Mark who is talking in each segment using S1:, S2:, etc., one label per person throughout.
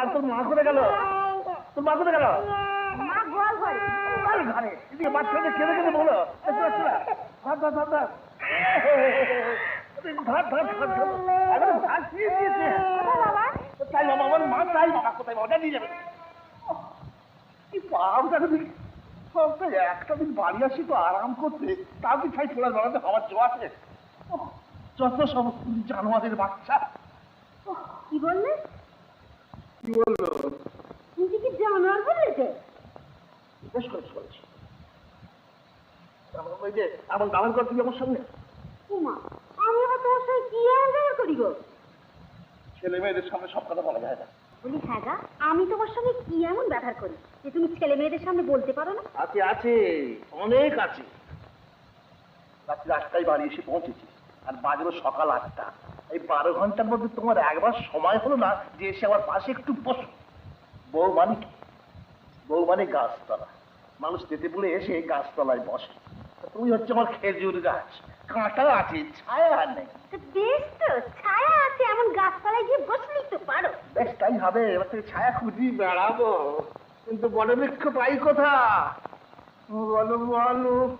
S1: আর তোর মা কোথায় গেল? তোর মা কোথায় গেল? একটা দিন বাড়ি আসি তো আরাম করতে তাও কি ছাই ছোড়া বেড়াতে হওয়ার জো আছে? যত সব জানোয়ারের বাচ্চা।
S2: কি বললে?
S1: কি বলল?
S2: তুমি কি জানোয়ার বলেছে?
S1: বেশ করেছি করেছি। ওই যে আমার দালান কর আমার সামনে।
S2: উমা আমি আবার তোমার সঙ্গে কি ব্যবহার করি গো?
S1: ছেলে মেয়েদের সামনে সব কথা বলা যায় না।
S2: বলি হ্যাঁ গা আমি তোমার সঙ্গে কি এমন ব্যবহার করি যে তুমি ছেলে মেয়েদের সামনে বলতে পারো না?
S1: আছে আছে অনেক আছে। রাত্রি আটটায় বাড়ি এসে পৌঁছেছি। আর বাজলো সকাল আটটা। এই বারো ঘণ্টার মধ্যে তোমার একবার সময় হলো না যে এসে আমার পাশে একটু বসো। বউ মানে কি? বউ মানে গাছতলা। মানুষ যেতে বলে এসে গাছতলায় বসে। তুমি হচ্ছে আমার খেজুর গাছ। কাঁটা আছে ছায়া নেই।
S2: বেশ তো ছায়া আছে এমন গাছতলায় গিয়ে বসলেই তো পারো।
S1: বেশ তাই হবে। এবার থেকে ছায়া খুঁজি বেড়াবো। কিন্তু বড় বৃক্ষ পাই কোথা বলো বলো।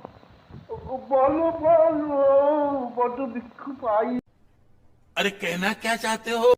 S1: बोलो बोलो
S3: अरे कहना क्या चाहते हो?